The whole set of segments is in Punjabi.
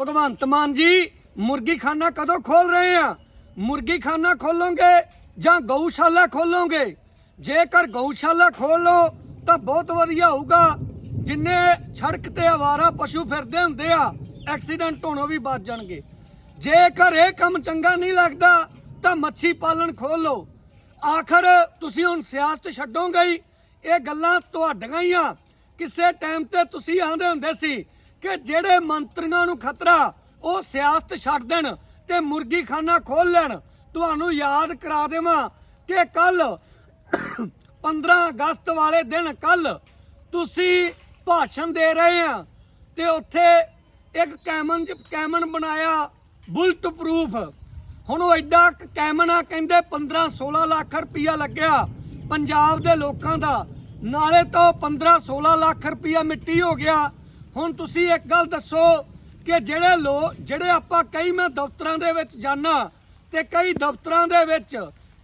ਭਗਵੰਤ ਮਾਨ ਜੀ, ਮੁਰਗੀਖਾਨਾ ਕਦੋਂ ਖੋਲ ਰਹੇ ਆ? ਮੁਰਗੀਖਾਨਾ ਖੋਲੋਗੇ ਜਾਂ ਗਊਸ਼ਾਲਾ ਖੋਲੋਗੇ? ਜੇਕਰ ਗਊਸ਼ਾਲਾ ਖੋਲੋ ਤਾਂ ਬਹੁਤ ਵਧੀਆ ਹੋਊਗਾ। ਜਿੰਨੇ ਸੜਕ ਤੇ ਆਵਾਰਾ ਪਸ਼ੂ ਫਿਰਦੇ ਹੁੰਦੇ ਆ, ਐਕਸੀਡੈਂਟ ਹੋਣੋਂ ਵੀ ਬਚ ਜਾਣਗੇ। ਜੇਕਰ ਇਹ ਕੰਮ ਚੰਗਾ ਨਹੀਂ ਲੱਗਦਾ, ਤਾਂ ਮੱਛੀ ਪਾਲਣ ਖੋਲੋ ਆਖਰ ਤੁਸੀਂ ਹੁਣ ਸਿਆਸਤ ਛੱਡੋਗੇ ਇਹ ਗੱਲਾਂ ਤੁਹਾਡੀਆਂ ਹੀ ਆ। ਕਿਸੇ ਟਾਈਮ ਤੇ ਤੁਸੀਂ ਆਂਦੇ ਹੁੰਦੇ ਸੀ ਕਿ ਜਿਹੜੇ ਮੰਤਰੀਆਂ ਨੂੰ ਖਤਰਾ, ਉਹ ਸਿਆਸਤ ਛੱਡ ਦੇਣ ਤੇ ਮੁਰਗੀਖਾਨਾ ਖੋਲ ਲੈਣ। ਤੁਹਾਨੂੰ ਯਾਦ ਕਰਾ ਦੇਵਾਂ ਕਿ ਕੱਲ 15 ਅਗਸਤ ਵਾਲੇ ਦਿਨ ਕੱਲ ਤੁਸੀਂ ਭਾਸ਼ਣ ਦੇ ਰਹੇ ਆ ਤੇ ਉੱਥੇ ਇੱਕ ਕੈਮਨ ਚ ਕੈਮਨ ਬਣਾਇਆ ਬੁਲਟ ਪ੍ਰੂਫ। ਹੁਣ ਉਹ ਐਡਾ ਕੁ ਕੈਮਨ ਆ, ਕਹਿੰਦੇ 15 16 ਲੱਖ ਰੁਪਇਆ ਲੱਗਿਆ ਪੰਜਾਬ ਦੇ ਲੋਕਾਂ ਦਾ। ਨਾਲੇ ਤਾਂ ਉਹ 15 16 ਲੱਖ ਰੁਪਇਆ ਮਿੱਟੀ ਹੋ ਗਿਆ। ਹੁਣ ਤੁਸੀਂ ਇੱਕ ਗੱਲ ਦੱਸੋ ਕਿ ਜਿਹੜੇ ਲੋਕ ਜਿਹੜੇ ਆਪਾਂ ਕਈ ਮੈਂ ਦਫ਼ਤਰਾਂ ਦੇ ਵਿੱਚ ਜਾਣਾ ਤੇ ਕਈ ਦਫ਼ਤਰਾਂ ਦੇ ਵਿੱਚ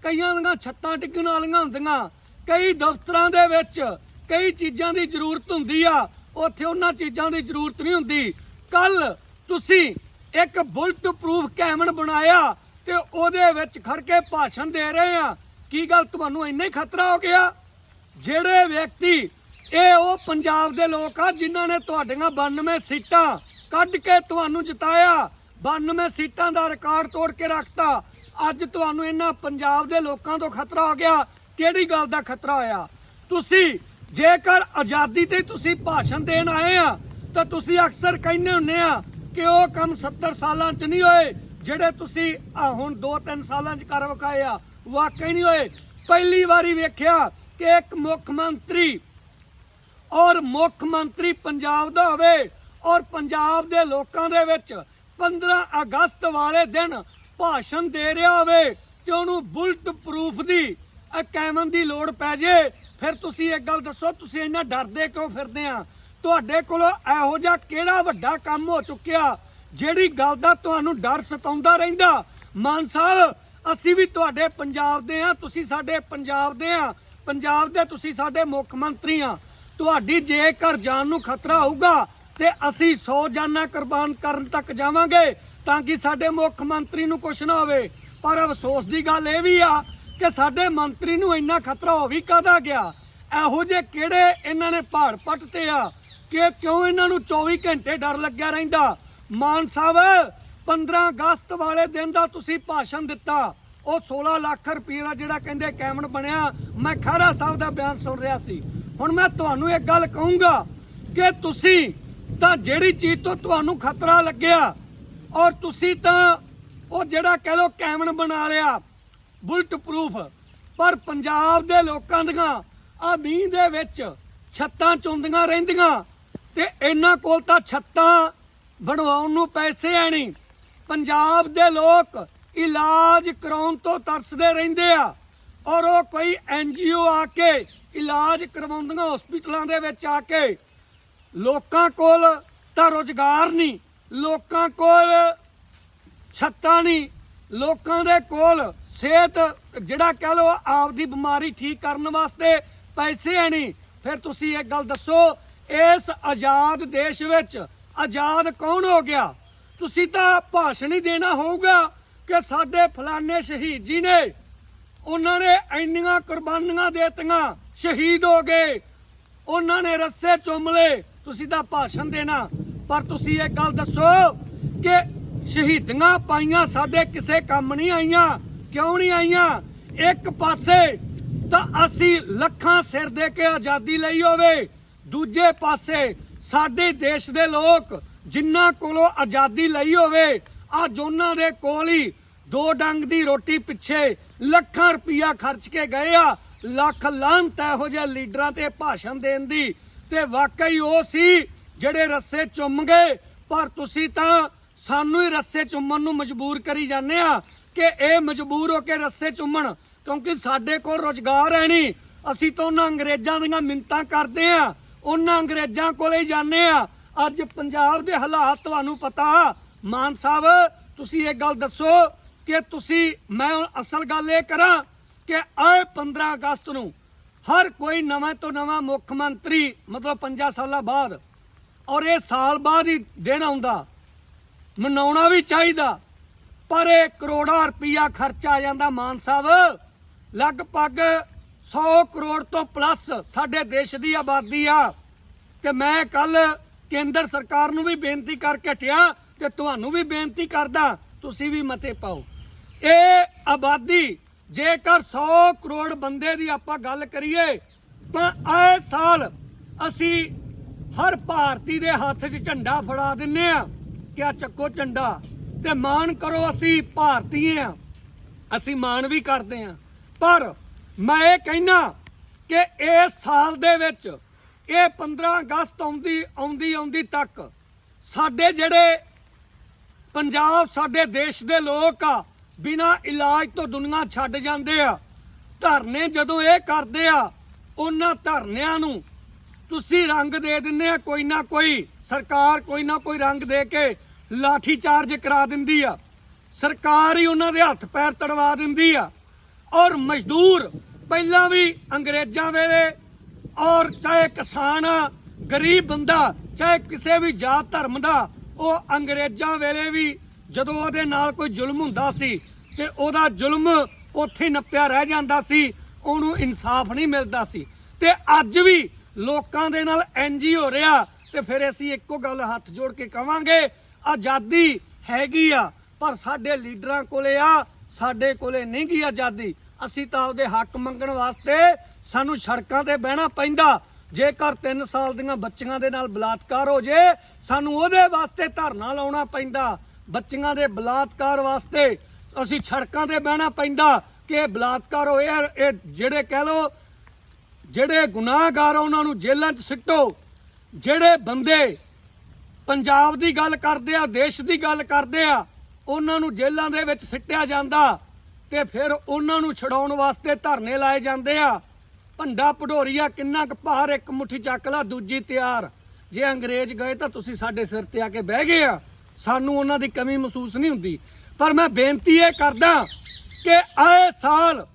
ਕਈਆਂ ਦੀਆਂ ਛੱਤਾਂ ਡਿੱਗਣ ਵਾਲੀਆਂ ਹੁੰਦੀਆਂ, ਕਈ ਦਫ਼ਤਰਾਂ ਦੇ ਵਿੱਚ ਕਈ ਚੀਜ਼ਾਂ ਦੀ ਜ਼ਰੂਰਤ ਹੁੰਦੀ ਆ, ਉੱਥੇ ਉਹਨਾਂ ਚੀਜ਼ਾਂ ਦੀ ਜ਼ਰੂਰਤ ਨਹੀਂ ਹੁੰਦੀ। ਕੱਲ ਤੁਸੀਂ ਇੱਕ ਬੁਲਟ ਪ੍ਰੂਫ ਕੈਮਨ ਬਣਾਇਆ ਤੇ ਉਹਦੇ ਵਿੱਚ ਖੜ ਕੇ ਭਾਸ਼ਣ ਦੇ ਰਹੇ ਆ। ਕੀ ਗੱਲ, ਤੁਹਾਨੂੰ ਇੰਨਾ ਹੀ ਖਤਰਾ ਹੋ ਗਿਆ? ਜਿਹੜੇ ਵਿਅਕਤੀ ਇਹ ਉਹ ਪੰਜਾਬ ਦੇ ਲੋਕ ਆ ਜਿਨ੍ਹਾਂ ਨੇ ਤੁਹਾਡੀਆਂ 92 ਸੀਟਾਂ ਕੱਢ ਕੇ ਤੁਹਾਨੂੰ ਜਿਤਾਇਆ। 92 ਸੀਟਾਂ ਦਾ ਰਿਕਾਰਡ ਤੋੜ ਕੇ ਰੱਖਤਾ। ਅੱਜ ਤੁਹਾਨੂੰ ਇਹਨਾਂ ਪੰਜਾਬ ਦੇ ਲੋਕਾਂ ਤੋਂ ਖਤਰਾ ਹੋ ਗਿਆ। ਕਿਹੜੀ ਗੱਲ ਦਾ ਖਤਰਾ ਹੋਇਆ ਤੁਸੀਂ ਜੇਕਰ ਆਜ਼ਾਦੀ ਤੇ ਤੁਸੀਂ ਭਾਸ਼ਣ ਦੇਣ ਆਏ ਆ, ਤਾਂ ਤੁਸੀਂ ਅਕਸਰ ਕਹਿੰਦੇ ਹੁੰਦੇ ਆ ਕਿ ਉਹ ਕੰਮ 70 ਸਾਲਾਂ 'ਚ ਨਹੀਂ ਹੋਏ, ਜਿਹੜੇ ਤੁਸੀਂ ਹੁਣ 2-3 ਸਾਲਾਂ 'ਚ ਕਰ ਵਿਖਾਏ ਆ। ਵਾਕਈ ਨਹੀਂ ਹੋਏ। ਪਹਿਲੀ ਵਾਰੀ ਵੇਖਿਆ ਕਿ ਇੱਕ ਮੁੱਖ ਮੰਤਰੀ ਔਰ ਮੁੱਖ ਮੰਤਰੀ ਪੰਜਾਬ ਦਾ ਹੋਵੇ ਔਰ ਪੰਜਾਬ ਦੇ ਲੋਕਾਂ ਦੇ ਵਿੱਚ 15 ਅਗਸਤ ਵਾਲੇ ਦਿਨ ਭਾਸ਼ਣ ਦੇ ਰਿਹਾ ਹੋਵੇ ਕਿ ਉਹਨੂੰ ਬੁਲਟ ਪ੍ਰੂਫ ਦੀ ਕੈਮਨ ਦੀ ਲੋੜ ਪੈ ਜੇ, ਫਿਰ ਤੁਸੀਂ ਇੱਕ ਗੱਲ ਦੱਸੋ, ਤੁਸੀਂ ਇੰਨਾ ਡਰਦੇ ਕਿਉਂ ਫਿਰਦੇ ਆ? ਤੁਹਾਡੇ ਕੋਲ ਇਹੋ ਜਿਹਾ ਕਿਹੜਾ ਵੱਡਾ ਕੰਮ ਹੋ ਚੁੱਕਿਆ ਜਿਹੜੀ ਗੱਲ ਦਾ ਤੁਹਾਨੂੰ ਡਰ ਸਤਾਉਂਦਾ ਰਹਿੰਦਾ? ਮਾਨ ਸਾਹਿਬ, ਅਸੀਂ ਵੀ ਤੁਹਾਡੇ ਪੰਜਾਬ ਦੇ ਆ, ਤੁਸੀਂ ਸਾਡੇ ਪੰਜਾਬ ਦੇ ਆ, ਪੰਜਾਬ ਦੇ ਤੁਸੀਂ ਸਾਡੇ ਮੁੱਖ ਮੰਤਰੀ ਆ। ਤੁਹਾਡੀ ਜੇਕਰ ਜਾਨ ਨੂੰ ਖਤਰਾ ਹੋਊਗਾ ਤੇ ਅਸੀਂ 100 ਜਾਨਾਂ ਕੁਰਬਾਨ ਕਰਨ ਤੱਕ ਜਾਵਾਂਗੇ ਤਾਂ ਕਿ ਸਾਡੇ ਮੁੱਖ ਮੰਤਰੀ ਨੂੰ ਕੁਛ ਨਾ ਹੋਵੇ। ਪਰ ਅਫਸੋਸ ਦੀ ਗੱਲ ਇਹ ਵੀ ਆ ਕਿ ਸਾਡੇ ਮੰਤਰੀ ਨੂੰ ਇੰਨਾ ਖਤਰਾ ਹੋ ਵੀ ਕਾਦਾ ਗਿਆ? ਇਹੋ ਜਿਹੇ ਕਿਹੜੇ ਇਹਨਾਂ ਨੇ ਪਹਾੜ ਪੱਟ ਤੇ ਆ ਕਿ ਕਿਉਂ ਇਹਨਾਂ ਨੂੰ 24 ਘੰਟੇ ਡਰ ਲੱਗਿਆ ਰਹਿੰਦਾ? ਮਾਨ ਸਾਹਿਬ 15 ਅਗਸਤ ਵਾਲੇ ਦਿਨ ਦਾ ਤੁਸੀਂ ਭਾਸ਼ਣ ਦਿੱਤਾ। ਉਹ 16 ਲੱਖ ਰੁਪਏ ਦਾ ਜਿਹੜਾ ਕਹਿੰਦੇ ਕੈਮਨ ਬਣਿਆ, ਮੈਂ ਖਹਿਰਾ ਸਾਹਿਬ ਦਾ ਬਿਆਨ ਸੁਣ ਰਿਹਾ ਸੀ। ਹੁਣ ਮੈਂ ਤੁਹਾਨੂੰ ਇੱਕ ਗੱਲ ਕਹੂੰਗਾ ਕਿ ਤੁਸੀਂ ਤਾਂ ਜਿਹੜੀ ਚੀਜ਼ ਤੋਂ ਤੁਹਾਨੂੰ ਖਤਰਾ ਲੱਗਿਆ ਔਰ ਤੁਸੀਂ ਤਾਂ ਉਹ ਜਿਹੜਾ ਕਹਿ ਲੋ ਕੈਮਨ ਬਣਾ ਲਿਆ ਬੁਲਟ ਪ੍ਰੂਫ ਪਰ ਪੰਜਾਬ ਦੇ ਲੋਕਾਂ ਦੀਆਂ ਆ ਮੀਂਹ ਦੇ ਵਿੱਚ ਛੱਤਾਂ ਚੁੰਦੀਆਂ ਰਹਿੰਦੀਆਂ ਤੇ ਇਹਨਾਂ ਕੋਲ ਤਾਂ ਛੱਤਾਂ ਬਣਵਾਉਣ ਨੂੰ ਪੈਸੇ ਹੈ ਨਹੀਂ। ਪੰਜਾਬ ਦੇ ਲੋਕ ਇਲਾਜ ਕਰਾਉਣ ਤੋਂ ਤਰਸਦੇ ਰਹਿੰਦੇ ਆ। ਔਰ ਉਹ ਕੋਈ ਐਨਜੀਓ ਆ ਕੇ ਇਲਾਜ ਕਰਵਾਉਂਦੀਆਂ ਹਸਪੀਟਲਾਂ ਦੇ ਵਿੱਚ ਆ ਕੇ। ਲੋਕਾਂ ਕੋਲ ਤਾਂ ਰੋਜ਼ਗਾਰ ਨਹੀਂ, ਲੋਕਾਂ ਕੋਲ ਛੱਤਾਂ ਨਹੀਂ, ਲੋਕਾਂ ਦੇ ਕੋਲ ਸਿਹਤ ਜਿਹੜਾ ਕਹ ਲੋ ਆਪਦੀ ਬਿਮਾਰੀ ਠੀਕ ਕਰਨ ਵਾਸਤੇ ਪੈਸੇ ਹੈ ਨਹੀਂ। ਫਿਰ ਤੁਸੀਂ ਇਹ ਗੱਲ ਦੱਸੋ, ਇਸ ਆਜ਼ਾਦ ਦੇਸ਼ ਵਿੱਚ ਆਜ਼ਾਦ ਕੌਣ ਹੋ ਗਿਆ? ਤੁਸੀਂ ਤਾਂ ਭਾਸ਼ਣ ਹੀ ਦੇਣਾ ਹੋਊਗਾ ਕਿ ਸਾਡੇ ਫਲਾਣੇ ਸ਼ਹੀਦ ਜੀ ਨੇ ਉਹਨਾਂ ਨੇ ਇੰਨੀਆਂ ਕੁਰਬਾਨੀਆਂ ਦੇਤੀਆਂ, ਸ਼ਹੀਦ ਹੋ ਗਏ। ਉਹਨਾਂ ਨੇ ਰੱਸੇ ਚੁੰਮ ਤੁਸੀਂ ਤਾਂ ਭਾਸ਼ਣ ਦੇਣਾ। ਪਰ ਤੁਸੀਂ ਇੱਕ ਗੱਲ ਦੱਸੋ ਕਿ ਸ਼ਹੀਦੀਆਂ ਪਾਈਆਂ ਸਾਡੇ ਕਿਸੇ ਕੰਮ ਨਹੀਂ ਆਈਆਂ, ਕਿਉਂ ਨਹੀਂ ਆਈਆਂ? ਇੱਕ ਪਾਸੇ ਤਾਂ ਅਸੀਂ ਲੱਖਾਂ ਸਿਰ ਦੇ ਕੇ ਆਜ਼ਾਦੀ ਲਈ ਹੋਵੇ। ਦੂਜੇ ਪਾਸੇ ਸਾਡੇ ਦੇਸ਼ ਦੇ ਲੋਕ ਜਿਨ੍ਹਾਂ ਕੋਲੋਂ ਆਜ਼ਾਦੀ ਲਈ ਹੋਵੇ, ਅੱਜ ਉਹਨਾਂ ਦੇ ਕੋਲ ਹੀ ਦੋ ਡੰਗ ਦੀ ਰੋਟੀ ਪਿੱਛੇ ਲੱਖਾਂ ਰੁਪਈਆ ਖਰਚ ਕੇ ਗਏ ਆ। ਲੱਖ ਲਾਂਤ ਇਹੋ ਜਿਹੇ ਲੀਡਰਾਂ ਤੇ ਭਾਸ਼ਣ ਦੇਣ ਦੀ। ਤੇ ਵਾਕਈ ਉਹ ਸੀ ਜਿਹੜੇ ਰੱਸੇ ਚੁੰਮ ਗਏ। ਪਰ ਤੁਸੀਂ ਤਾਂ ਸਾਨੂੰ ਹੀ ਰੱਸੇ ਚੁੰਮਣ ਨੂੰ ਮਜਬੂਰ ਕਰੀ ਜਾਂਦੇ ਆ ਕਿ ਇਹ ਮਜਬੂਰ ਹੋ ਕੇ ਰੱਸੇ ਚੁੰਮਣ, ਕਿਉਂਕਿ ਸਾਡੇ ਕੋਲ ਰੋਜ਼ਗਾਰ ਹੈ ਨਹੀਂ। ਅਸੀਂ ਤਾਂ ਉਹਨਾਂ ਅੰਗਰੇਜ਼ਾਂ ਦੀਆਂ ਮਿੰਤਾਂ ਕਰਦੇ ਆ। ਉਹਨਾਂ ਅੰਗਰੇਜ਼ਾਂ ਕੋਲੇ ਹੀ ਜਾਂਦੇ ਆ। ਅੱਜ ਪੰਜਾਬ ਦੇ ਹਾਲਾਤ ਤੁਹਾਨੂੰ ਪਤਾ। ਮਾਨ ਸਾਹਿਬ, ਤੁਸੀਂ ਇਹ ਗੱਲ ਦੱਸੋ ਕਿ ਤੁਸੀਂ, ਮੈਂ ਅਸਲ ਗੱਲ ਇਹ ਕਰਾਂ ਕਿ ਆਏ 15 ਅਗਸਤ ਨੂੰ ਹਰ ਕੋਈ ਨਵੇਂ ਤੋਂ ਨਵਾਂ ਮੁੱਖ ਮੰਤਰੀ, ਮਤਲਬ 5 ਸਾਲਾਂ ਬਾਅਦ, ਔਰ ਇਹ ਸਾਲ ਬਾਅਦ ਹੀ ਦਿਨ ਆਉਂਦਾ, ਮਨਾਉਣਾ ਵੀ ਚਾਹੀਦਾ, ਪਰ ਇਹ ਕਰੋੜਾਂ ਰੁਪਈਆ ਖਰਚਾ ਆ ਜਾਂਦਾ ਮਾਨ ਸਾਹਿਬ। ਲਗਭਗ 100 ਕਰੋੜ ਤੋਂ ਪਲੱਸ ਸਾਡੇ ਦੇਸ਼ ਦੀ ਆਬਾਦੀ ਆ। ਤੇ ਮੈਂ ਕੱਲ ਕੇਂਦਰ ਸਰਕਾਰ ਨੂੰ ਵੀ ਬੇਨਤੀ ਕਰਕੇ ਹਟਿਆ ਤੇ ਤੁਹਾਨੂੰ ਵੀ ਬੇਨਤੀ ਕਰਦਾ, ਤੁਸੀਂ ਵੀ ਮਤੇ ਪਾਓ। ਇਹ ਆਬਾਦੀ, ਜੇਕਰ 100 ਕਰੋੜ ਬੰਦੇ ਦੀ ਆਪਾਂ ਗੱਲ ਕਰੀਏ, ਤਾਂ ਆਏ ਸਾਲ ਅਸੀਂ ਹਰ ਭਾਰਤੀ ਦੇ ਹੱਥ 'ਚ ਝੰਡਾ ਫੜਾ ਦਿੰਨੇ ਆ। ਕਿ ਆ ਚੱਕੋ ਝੰਡਾ? ਤੇ ਮਾਣ ਕਰੋ ਅਸੀਂ ਭਾਰਤੀ ਆ। ਅਸੀਂ ਮਾਣ ਵੀ ਕਰਦੇ ਆ। ਪਰ ਮੈਂ ਇਹ ਕਹਿਣਾ ਕਿ ਇਸ ਸਾਲ ਦੇ ਵਿੱਚ ਇਹ 15 ਅਗਸਤ ਆਉਂਦੀ ਆਉਂਦੀ ਆਉਂਦੀ ਤੱਕ ਸਾਡੇ ਜਿਹੜੇ ਪੰਜਾਬ, ਸਾਡੇ ਦੇਸ਼ ਦੇ ਲੋਕ ਆ ਬਿਨਾ ਇਲਾਜ ਤੋਂ ਦੁਨੀਆ ਛੱਡ ਜਾਂਦੇ ਆ। ਧਰਨੇ ਜਦੋਂ ਇਹ ਕਰਦੇ ਆ, ਉਹਨਾਂ ਧਰਨਿਆਂ ਨੂੰ ਤੁਸੀਂ ਰੰਗ ਦੇ ਦਿੰਦੇ ਆ, ਕੋਈ ਨਾ ਕੋਈ, ਸਰਕਾਰ ਕੋਈ ਨਾ ਕੋਈ ਰੰਗ ਦੇ ਕੇ ਲਾਠੀ ਚਾਰਜ ਕਰਾ ਦਿੰਦੀ ਆ। ਸਰਕਾਰ ਹੀ ਉਹਨਾਂ ਦੇ ਹੱਥ ਪੈਰ ਤੜਵਾ ਦਿੰਦੀ ਆ। ਔਰ ਮਜ਼ਦੂਰ ਪਹਿਲਾਂ ਵੀ ਅੰਗਰੇਜ਼ਾਂ ਵੇਲੇ, ਔਰ ਚਾਹੇ ਕਿਸਾਨ ਆ, ਗਰੀਬ ਬੰਦਾ, ਚਾਹੇ ਕਿਸੇ ਵੀ ਜਾਤ ਧਰਮ ਦਾ, ਉਹ ਅੰਗਰੇਜ਼ਾਂ ਵੇਲੇ ਵੀ ਜਦੋਂ ਉਹਦੇ ਨਾਲ ਕੋਈ ਜ਼ੁਲਮ ਹੁੰਦਾ ਸੀ ਤੇ ਉਹਦਾ ਜ਼ੁਲਮ ਉੱਥੇ ਨੱਪਿਆ ਰਹਿ ਜਾਂਦਾ ਸੀ, ਉਹਨੂੰ ਇਨਸਾਫ ਨਹੀਂ ਮਿਲਦਾ ਸੀ। ਤੇ ਅੱਜ ਵੀ ਲੋਕਾਂ ਦੇ ਨਾਲ ਇੰਜ ਹੀ ਹੋ ਰਿਹਾ ਤੇ ਫਿਰ ਅਸੀਂ ਇੱਕੋ ਗੱਲ ਹੱਥ ਜੋੜ ਕੇ ਕਵਾਂਗੇ, ਆਜ਼ਾਦੀ ਹੈਗੀ ਆ, ਪਰ ਸਾਡੇ ਲੀਡਰਾਂ ਕੋਲੇ ਆ, ਸਾਡੇ ਕੋਲੇ ਨਹੀਂ ਗੀ ਆਜ਼ਾਦੀ। ਅਸੀਂ ਤਾਂ ਉਹਦੇ ਹੱਕ ਮੰਗਣ ਵਾਸਤੇ ਸਾਨੂੰ ਸੜਕਾਂ ਤੇ ਬਹਿਣਾ ਪੈਂਦਾ। ਜੇਕਰ 3 ਸਾਲ ਦੀਆਂ ਬੱਚੀਆਂ ਦੇ ਨਾਲ ਬਲਾਤਕਾਰ ਹੋ ਜੇ, ਸਾਨੂੰ ਉਹਦੇ ਵਾਸਤੇ ਧਰਨਾ ਲਾਉਣਾ ਪੈਂਦਾ। ਬੱਚੀਆਂ ਦੇ ਬਲਾਤਕਾਰ ਵਾਸਤੇ ਅਸੀਂ ਸੜਕਾਂ ਤੇ ਬਹਿਣਾ ਪੈਂਦਾ ਕਿ ਇਹ ਬਲਾਤਕਾਰ ਹੋਏ ਇਹ ਜਿਹੜੇ ਕਹਿ ਲੋ ਜਿਹੜੇ ਗੁਨਾਹਗਾਰ ਉਹਨਾਂ ਨੂੰ ਜੇਲ੍ਹਾਂ 'ਚ ਸਿੱਟੋ। ਜਿਹੜੇ ਬੰਦੇ ਪੰਜਾਬ ਦੀ ਗੱਲ ਕਰਦੇ ਆ, ਦੇਸ਼ ਦੀ ਗੱਲ ਕਰਦੇ ਆ, ਉਹਨਾਂ ਨੂੰ ਜੇਲ੍ਹਾਂ ਦੇ ਵਿੱਚ ਸਿੱਟਿਆ ਜਾਂਦਾ ਤੇ ਫਿਰ ਉਹਨਾਂ ਨੂੰ ਛਡਾਉਣ ਵਾਸਤੇ ਧਰਨੇ ਲਾਏ ਜਾਂਦੇ ਆ। ਭੰਡਾ ਭਡੋਰੀਆ ਕਿੰਨਾ ਕੁ ਭਾਰ, ਇੱਕ ਮੁੱਠੀ ਚੱਕ ਲਾ, ਦੂਜੀ ਤਿਆਰ। ਜੇ ਅੰਗਰੇਜ਼ ਗਏ ਤਾਂ ਤੁਸੀਂ ਸਾਡੇ ਸਿਰ ਤੇ ਆ ਕੇ ਬਹਿ ਗਏ ਆ। ਸਾਨੂੰ ਉਹਨਾਂ ਦੀ ਕਮੀ ਮਹਿਸੂਸ ਨਹੀਂ ਹੁੰਦੀ। ਪਰ ਮੈਂ ਬੇਨਤੀ ਇਹ ਕਰਦਾ ਕਿ ਆਏ ਸਾਲ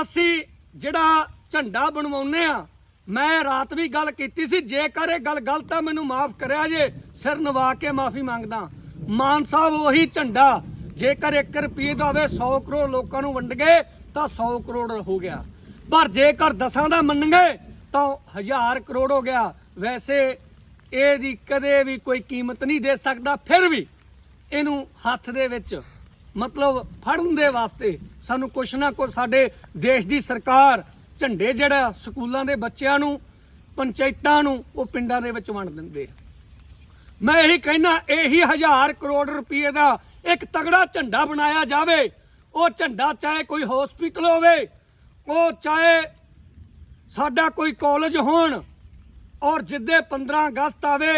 ਅਸੀਂ ਜਿਹੜਾ ਝੰਡਾ ਬਣਵਾਉਨੇ ਆ ਮੈਂ ਰਾਤ ਵੀ ਗੱਲ ਕੀਤੀ ਸੀ, ਜੇਕਰ ਇਹ ਗੱਲ ਗਲਤ ਆ, ਮੈਨੂੰ ਮਾਫ ਕਰਿਆ ਜੇ, ਸਿਰ ਨਵਾ ਕੇ ਮਾਫੀ ਮੰਗਦਾ। ਮਾਨ ਸਾਹਿਬ, ਉਹੀ ਝੰਡਾ, ਜੇਕਰ 1 ਰੁਪਏ ਦਾ ਹੋਵੇ 100 ਕਰੋੜ ਲੋਕਾਂ ਨੂੰ ਵੰਡ ਗਏ ਤਾਂ 100 ਕਰੋੜ ਹੋ ਗਿਆ। ਪਰ ਜੇਕਰ ਦਸਾਂ ਦਾ ਮੰਨਗੇ, ਤਾਂ 1000 ਕਰੋੜ ਹੋ ਗਿਆ। ਵੈਸੇ ਇਹਦੀ ਕਦੇ ਵੀ ਕੋਈ ਕੀਮਤ ਨਹੀਂ ਦੇ ਸਕਦਾ, ਫਿਰ ਵੀ ਇਹਨੂੰ ਹੱਥ ਦੇ ਵਿੱਚ, ਮਤਲਬ ਫੜਨ ਦੇ ਵਾਸਤੇ ਸਾਨੂੰ ਕੁਛ ਨਾ ਕੁਛ ਸਾਡੇ ਦੇਸ਼ ਦੀ ਸਰਕਾਰ ਝੰਡੇ ਜਿਹੜਾ ਸਕੂਲਾਂ ਦੇ ਬੱਚਿਆਂ ਨੂੰ, ਪੰਚਾਇਤਾਂ ਨੂੰ, ਉਹ ਪਿੰਡਾਂ ਦੇ ਵਿੱਚ ਵੰਡ ਦਿੰਦੇ ਆ। ਮੈਂ ਇਹੀ ਕਹਿਣਾ, ਇਹੀ ਹਜ਼ਾਰ ਕਰੋੜ ਰੁਪਏ ਦਾ ਇੱਕ ਤਗੜਾ ਝੰਡਾ ਬਣਾਇਆ ਜਾਵੇ। ਉਹ ਝੰਡਾ ਚਾਹੇ ਕੋਈ ਹਸਪੀਟਲ ਹੋਵੇ, ਉਹ ਚਾਹੇ ਸਾਡਾ ਕੋਈ ਕਾਲਜ ਹੋਣ ਔਰ ਜਿੱਦੇ 15 ਅਗਸਤ ਆਵੇ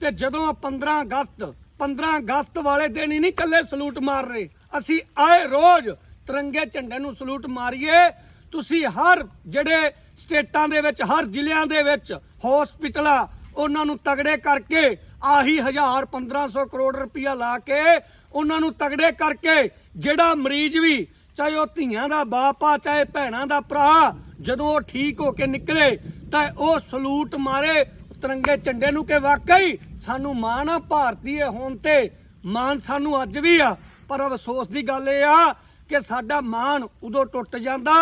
ਤੇ ਜਦੋਂ 15 ਅਗਸਤ 15 ਅਗਸਤ ਵਾਲੇ ਦਿਨ ਹੀ ਨਹੀਂ ਕੱਲੇ ਸਲੂਟ ਮਾਰ ਰਹੇ। ਅਸੀਂ ਆਏ ਰੋਜ਼ ਤਿਰੰਗੇ ਝੰਡੇ ਨੂੰ ਸਲੂਟ ਮਾਰੀਏ। ਤੁਸੀਂ ਹਰ ਜਿਹੜੇ ਸਟੇਟਾਂ ਦੇ ਵਿੱਚ, ਹਰ ਜ਼ਿਲ੍ਹਿਆਂ ਦੇ ਵਿੱਚ ਹਸਪੀਟਲਾਂ ਉਹਨਾਂ ਨੂੰ ਤਗੜੇ ਕਰਕੇ ਆਹੀ 1000 1500 ਕਰੋੜ ਰੁਪਇਆ ਲਾ ਕੇ ਉਹਨਾਂ ਨੂੰ ਤਗੜੇ ਕਰਕੇ ਜਿਹੜਾ ਮਰੀਜ਼ ਵੀ ਚਾਹੇ ਉਹ ਧੀਆਂ ਦਾ ਬਾਪ ਆ, ਚਾਹੇ ਭੈਣਾਂ ਦਾ ਭਰਾ, ਜਦੋਂ ਉਹ ਠੀਕ ਹੋ ਕੇ ਨਿਕਲੇ ਤਾਂ ਉਹ ਸਲੂਟ ਮਾਰੇ ਤਿਰੰਗੇ ਝੰਡੇ ਨੂੰ ਕਿ ਵਾਕਈ ਸਾਨੂੰ ਮਾਣ ਆ, ਭਾਰਤੀ ਹੋਣ ਤੇ। ਮਾਣ ਸਾਨੂੰ ਅੱਜ ਵੀ ਆ। ਪਰ ਅਫਸੋਸ ਦੀ ਗੱਲ ਇਹ ਆ ਕਿ ਸਾਡਾ ਮਾਣ ਉਦੋਂ ਟੁੱਟ ਜਾਂਦਾ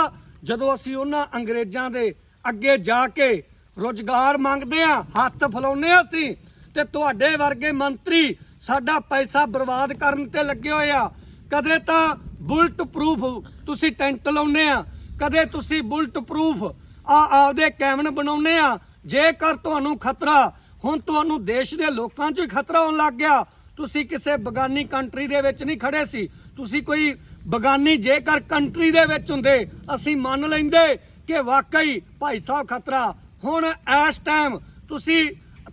ਜਦੋਂ ਅਸੀਂ ਉਹਨਾਂ ਅੰਗਰੇਜ਼ਾਂ ਦੇ ਅੱਗੇ ਜਾ ਕੇ ਰੋਜ਼ਗਾਰ ਮੰਗਦੇ ਆ ਹੱਥ ਫਲਾਉਂਦੇ ਆ ਅਸੀਂ ਤੇ ਤੁਹਾਡੇ ਵਰਗੇ ਮੰਤਰੀ ਸਾਡਾ ਪੈਸਾ ਬਰਬਾਦ ਕਰਨ ਤੇ ਲੱਗੇ ਹੋਏ ਆ। ਕਦੇ ਤਾਂ ਬੁਲਟ ਪ੍ਰੂਫ ਤੁਸੀਂ ਟੈਂਟ ਲਾਉਨੇ ਆ, ਕਦੇ ਤੁਸੀਂ ਬੁਲਟ ਪ੍ਰੂਫ ਆ ਆਪਦੇ ਕੈਮਨ ਬਣਾਉਨੇ ਆ। ਜੇਕਰ ਤੁਹਾਨੂੰ ਖਤਰਾ, ਹੁਣ ਤੁਹਾਨੂੰ ਦੇਸ਼ ਦੇ ਲੋਕਾਂ 'ਚ ਹੀ ਖਤਰਾ ਹੋਣ ਲੱਗ ਗਿਆ। ਤੁਸੀਂ ਕਿਸੇ ਬਗਾਨੀ ਕੰਟਰੀ ਦੇ ਵਿੱਚ ਨਹੀਂ ਖੜੇ ਸੀ। ਤੁਸੀਂ ਕੋਈ ਬਗਾਨੀ ਜੇਕਰ ਕੰਟਰੀ ਦੇ ਵਿੱਚ ਹੁੰਦੇ, ਅਸੀਂ ਮੰਨ ਲੈਂਦੇ ਕਿ ਵਾਕਈ ਭਾਈ ਸਾਹਿਬ ਖਤਰਾ। ਹੁਣ ਇਸ ਟਾਈਮ ਤੁਸੀਂ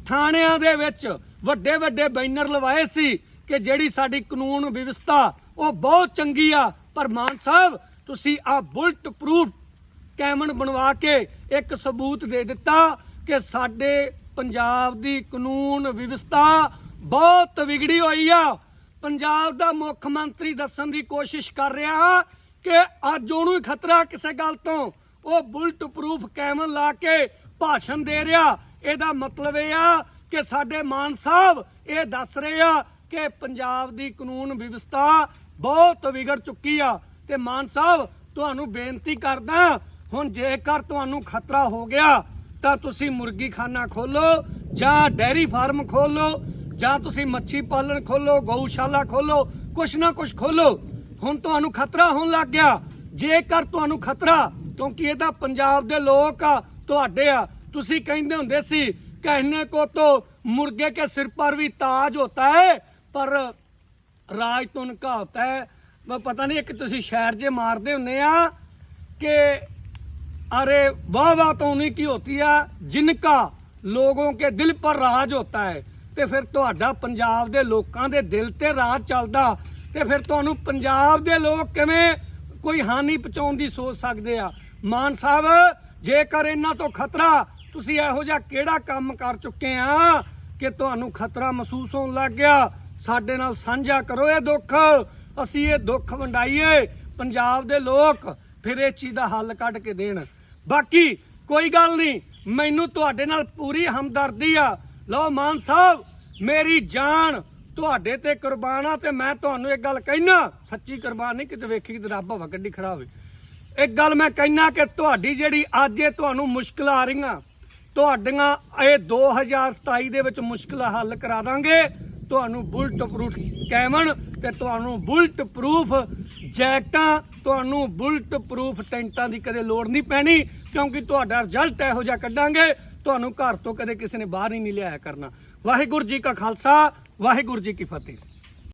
ਥਾਣਿਆਂ ਦੇ ਵਿੱਚ ਵੱਡੇ ਵੱਡੇ ਬੈਨਰ ਲਵਾਏ ਸੀ ਕਿ ਜਿਹੜੀ ਸਾਡੀ ਕਾਨੂੰਨ ਵਿਵਸਥਾ, ਉਹ ਬਹੁਤ ਚੰਗੀ ਆ। ਪਰ ਮਾਨ ਸਾਹਿਬ, ਤੁਸੀਂ ਆ ਬੁਲਟ ਪ੍ਰੂਫ ਕੈਮਨ ਬਣਵਾ ਕੇ ਇੱਕ ਸਬੂਤ ਦੇ ਦਿੱਤਾ ਕਿ ਸਾਡੇ ਪੰਜਾਬ ਦੀ ਕਾਨੂੰਨ ਵਿਵਸਥਾ ਬਹੁਤ ਵਿਗੜੀ ਹੋਈ ਆ। ਪੰਜਾਬ ਦਾ ਮੁੱਖ ਮੰਤਰੀ ਦੱਸਣ ਦੀ ਕੋਸ਼ਿਸ਼ ਕਰ ਰਿਹਾ ਕਿ ਅੱਜ ਉਹਨੂੰ ਹੀ ਖਤਰਾ ਕਿਸੇ ਗੱਲ ਤੋਂ। ਉਹ ਬੁਲਟ ਪ੍ਰੂਫ ਕੈਮਨ ਲਾ ਕੇ ਭਾਸ਼ਣ ਦੇ ਰਿਹਾ। ਇਹਦਾ ਮਤਲਬ ਇਹ ਆ ਕਿ ਸਾਡੇ ਮਾਨ ਸਾਹਿਬ ਇਹ ਦੱਸ ਰਹੇ ਆ ਕਿ ਪੰਜਾਬ ਦੀ ਕਾਨੂੰਨ ਵਿਵਸਥਾ ਬਹੁਤ ਵਿਗੜ ਚੁੱਕੀ ਆ। ਤੇ ਮਾਨ ਸਾਹਿਬ, ਤੁਹਾਨੂੰ ਬੇਨਤੀ ਕਰਦਾ ਹੁਣ ਜੇਕਰ ਤੁਹਾਨੂੰ ਖਤਰਾ ਹੋ ਗਿਆ, ਤਾਂ ਤੁਸੀਂ ਮੁਰਗੀ ਖਾਨਾ ਖੋਲੋ, ਜਾਂ ਡੈਰੀ ਫਾਰਮ ਖੋਲੋ, ਜਾਂ ਤੁਸੀਂ ਮੱਛੀ ਪਾਲਣ ਖੋਲੋ, ਗਊਸ਼ਾਲਾ ਖੋਲੋ, ਕੁਛ ਨਾ ਕੁਛ ਖੋਲੋ। ਹੁਣ ਤੁਹਾਨੂੰ ਖਤਰਾ ਹੋਣ ਲੱਗ ਗਿਆ। ਜੇਕਰ ਤੁਹਾਨੂੰ ਖਤਰਾ, ਕਿਉਂਕਿ ਇਹ ਤਾਂ ਪੰਜਾਬ ਦੇ ਲੋਕ ਆ, ਤੁਹਾਡੇ ਆ, ਤੁਸੀਂ ਕਹਿੰਦੇ ਹੁੰਦੇ ਸੀ ਕਹਿਨੇ ਕੋ ਤੋ ਮੁਰਗੇ ਕੇ ਸਿਰ ਪਰ ਵੀ ਤਾਜ ਹੁੰਦਾ ਹੈ, ਪਰ ਰਾਜ ਤੋਂ ਕਹਾਵਤ ਹੈ। ਪਤਾ ਨਹੀਂ ਇੱਕ ਤੁਸੀਂ ਸ਼ਹਿਰ ਜੇ ਮਾਰਦੇ ਹੁੰਨੇ ਆ ਕਿ अरे वाह वाह तो उन्हीं की होती है जिनका ਲੋਗੋਂ ਕੇ ਦਿਲ ਪਰ ਰਾਜ ਹੁੰਦਾ ਹੈ ਤੇ ਫਿਰ ਤੁਹਾਡਾ ਪੰਜਾਬ ਦੇ ਲੋਕਾਂ ਦੇ ਦਿਲ ਤੇ ਰਾਜ ਚੱਲਦਾ ਤੇ ਫਿਰ ਤੁਹਾਨੂੰ ਪੰਜਾਬ ਦੇ ਲੋਕ ਕਿਵੇਂ ਕੋਈ ਹਾਨੀ ਪਹੁੰਚਾਉਣ ਦੀ ਸੋਚ ਸਕਦੇ ਆ ਮਾਨ ਸਾਹਿਬ ਜੇਕਰ ਇਹਨਾਂ ਤੋਂ ਖਤਰਾ ਤੁਸੀਂ ਇਹੋ ਜਿਹਾ ਕਿਹੜਾ ਕੰਮ ਕਰ ਚੁੱਕੇ ਆ ਕਿ ਤੁਹਾਨੂੰ ਖਤਰਾ ਮਹਿਸੂਸ ਹੋਣ ਲੱਗ ਗਿਆ ਸਾਡੇ ਨਾਲ ਸਾਂਝਾ ਕਰੋ ਇਹ ਦੁੱਖ ਅਸੀਂ ਇਹ ਦੁੱਖ ਵੰਡਾਈਏ ਪੰਜਾਬ ਦੇ ਲੋਕ ਫਿਰ ਇਹ ਚੀਜ਼ ਦਾ ਹੱਲ ਕੱਢ ਕੇ ਦੇਣ। ਬਾਕੀ ਕੋਈ ਗੱਲ ਨਹੀਂ, ਮੈਨੂੰ ਤੁਹਾਡੇ ਨਾਲ ਪੂਰੀ ਹਮਦਰਦੀ ਆ। ਲਓ ਮਾਨ ਸਾਹਿਬ, ਮੇਰੀ ਜਾਨ ਤੁਹਾਡੇ ਤੇ ਕੁਰਬਾਨ ਆ ਤੇ ਮੈਂ ਤੁਹਾਨੂੰ ਇੱਕ ਗੱਲ ਕਹਿਣਾ ਸੱਚੀ ਕੁਰਬਾਨ ਨਹੀਂ, ਕਿਤੇ ਵੇਖੀ ਕਿਤੇ ਰੱਬ ਹਵਾ, ਗੱਡੀ ਖੜਾ ਹੋਵੇ। ਇੱਕ ਗੱਲ ਮੈਂ ਕਹਿਣਾ ਕਿ ਤੁਹਾਡੀ ਜਿਹੜੀ ਅੱਜ ਇਹ ਤੁਹਾਨੂੰ ਮੁਸ਼ਕਲਾਂ ਆ ਰਹੀਆਂ, ਤੁਹਾਡੀਆਂ ਇਹ 2027 ਦੇ ਵਿੱਚ ਮੁਸ਼ਕਲਾਂ ਹੱਲ ਕਰਾ ਦਾਂਗੇ। ਤੁਹਾਨੂੰ ਬੁਲਟ ਪ੍ਰੂਫ ਕੈਮਨ ਤੇ ਤੁਹਾਨੂੰ ਬੁਲਟ ਪ੍ਰੂਫ ਜੈਕਟਾਂ, ਤੁਹਾਨੂੰ ਬੁਲਟ ਪ੍ਰੂਫ ਟੈਂਟਾਂ ਦੀ ਕਦੇ ਲੋੜ ਨਹੀਂ ਪੈਣੀ, ਕਿਉਂਕਿ ਤੁਹਾਡਾ ਰਿਜ਼ਲਟ ਇਹੋ ਜਿਹਾ ਕੱਢਾਂਗੇ, ਤੁਹਾਨੂੰ ਘਰ ਤੋਂ ਕਦੇ ਕਿਸੇ ਨੇ ਬਾਹਰ ਹੀ ਨਹੀਂ ਲਿਆਇਆ ਕਰਨਾ। ਵਾਹਿਗੁਰੂ ਜੀ ਕਾ ਖਾਲਸਾ, ਵਾਹਿਗੁਰੂ ਜੀ ਕੀ ਫਤਿਹ।